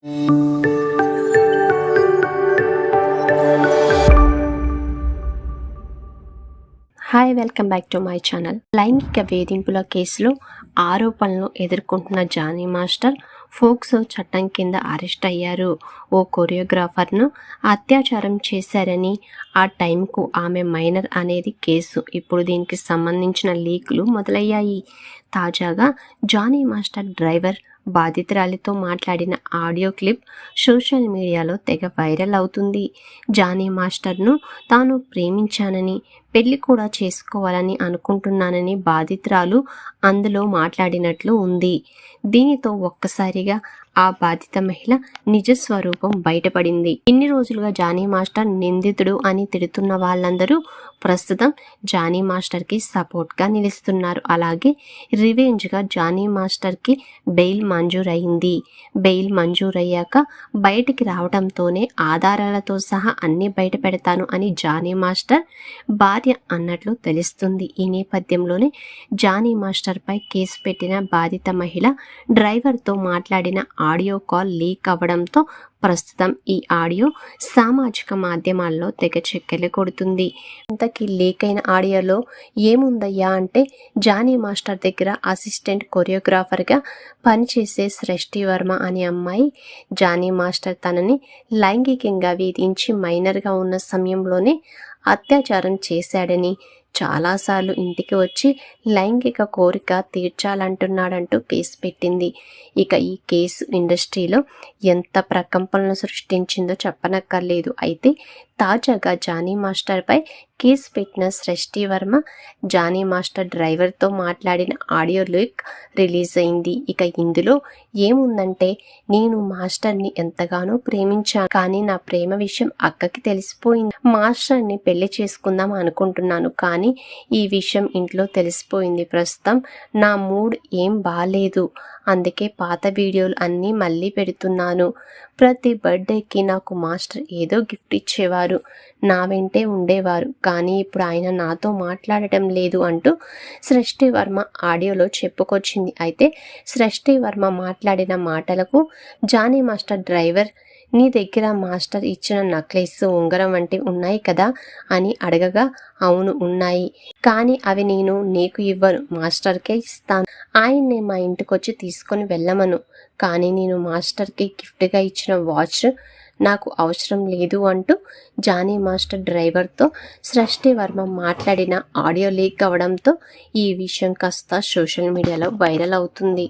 Hi welcome back to my channel లైంగిక వేధింపుల కేసులో ఆరోపణలు ఎదుర్కొంటున్న జానీ మాస్టర్ ఫోక్సో చట్టం కింద అరెస్ట్ అయ్యారు. ఓ కొరియోగ్రాఫర్ను అత్యాచారం చేశారని ఆ టైంకు ఆమె మైనర్ అనేది కేసు. ఇప్పుడు దీనికి సంబంధించిన లీకులు మొదలయ్యాయి. తాజాగా జానీ మాస్టర్ డ్రైవర్ బాధితురాలితో మాట్లాడిన ఆడియో క్లిప్ సోషల్ మీడియాలో తెగ వైరల్ అవుతుంది. జానీ మాస్టర్ను తాను ప్రేమించానని పెళ్ళి కూడా చేసుకోవాలని అనుకుంటున్నానని బాధితురాలు అందులో మాట్లాడినట్లు ఉంది. దీనితో ఒక్కసారిగా ఆ బాధిత మహిళ నిజ స్వరూపం బయటపడింది. ఇన్ని రోజులుగా జానీ మాస్టర్ నిందితుడు అని తిడుతున్న వాళ్ళందరూ ప్రస్తుతం జానీ మాస్టర్కి సపోర్ట్గా నిలుస్తున్నారు. అలాగే రివెంజ్గా జానీ మాస్టర్కి బెయిల్ మంజూరయింది బెయిల్ మంజూరయ్యాక బయటికి రావడంతోనే ఆధారాలతో సహా అన్ని బయట పెడతాను అని జానీ మాస్టర్ భార్య అన్నట్లు తెలుస్తుంది. ఈ నేపథ్యంలోనే జానీ మాస్టర్పై కేసు పెట్టిన బాధిత మహిళ డ్రైవర్తో మాట్లాడిన ఆడియో కాల్ లీక్ అవ్వడంతో ప్రస్తుతం ఈ ఆడియో సామాజిక మాధ్యమాల్లో తెగ చెక్కెలు కొడుతుంది. అంతకి లీక్ అయిన ఆడియోలో ఏముందయ్యా అంటే జానీ మాస్టర్ దగ్గర అసిస్టెంట్ కొరియోగ్రాఫర్గా పనిచేసే శ్రేష్ఠి వర్మ అనే అమ్మాయి జానీ మాస్టర్ తనని లైంగికంగా వేధించి మైనర్గా ఉన్న సమయంలోనే అత్యాచారం చేశాడని చాలాసార్లు ఇంటికి వచ్చి లైంగిక కోరిక తీర్చాలంటున్నాడంటూ కేసు పెట్టింది. ఇక ఈ కేసు ఇండస్ట్రీలో ఎంత ప్రకంపనలు సృష్టించిందో చెప్పనక్కర్లేదు. అయితే తాజాగా జానీ మాస్టర్పై కేస్ పెట్టిన సృష్టి వర్మ జానీ మాస్టర్ డ్రైవర్తో మాట్లాడిన ఆడియో లిక్ రిలీజ్ అయింది. ఇక ఇందులో ఏముందంటే నేను మాస్టర్ని ఎంతగానో ప్రేమించాను కానీ నా ప్రేమ విషయం అక్కకి తెలిసిపోయింది. మాస్టర్ని పెళ్ళి చేసుకుందాం అనుకుంటున్నాను కానీ ఈ విషయం ఇంట్లో తెలిసిపోయింది. ప్రస్తుతం నా మూడ్ ఏం బాగాలేదు అందుకే పాత వీడియోలు అన్నీ మళ్ళీ పెడుతున్నాను. ప్రతి బర్త్డేకి నాకు మాస్టర్ ఏదో గిఫ్ట్ ఇచ్చేవారు. నా వెంటే ఉండేవారు. కానీ ఇప్పుడు ఆయన నాతో మాట్లాడటం లేదు అంటూ సృష్టి వర్మ ఆడియోలో చెప్పుకొచ్చింది. అయితే సృష్టి వర్మ మాట్లాడిన మాటలకు జానీ మాస్టర్ డ్రైవర్ నీ దగ్గర మాస్టర్ ఇచ్చిన నక్లెస్ ఉంగరం వంటివి ఉన్నాయి కదా? అని అడగగా అవును ఉన్నాయి. కానీ అవి నేను నీకు ఇవ్వను. మాస్టర్కే ఇస్తాను. ఆయన్నే మా ఇంటికొచ్చి తీసుకొని వెళ్ళమను. కానీ నేను మాస్టర్కి గిఫ్ట్గా ఇచ్చిన వాచ్ నాకు అవసరం లేదు అంటూ జానీ మాస్టర్ డ్రైవర్తో సృష్టి వర్మ మాట్లాడిన ఆడియో లీక్ అవ్వడంతో ఈ విషయం కాస్త సోషల్ మీడియాలో వైరల్ అవుతుంది.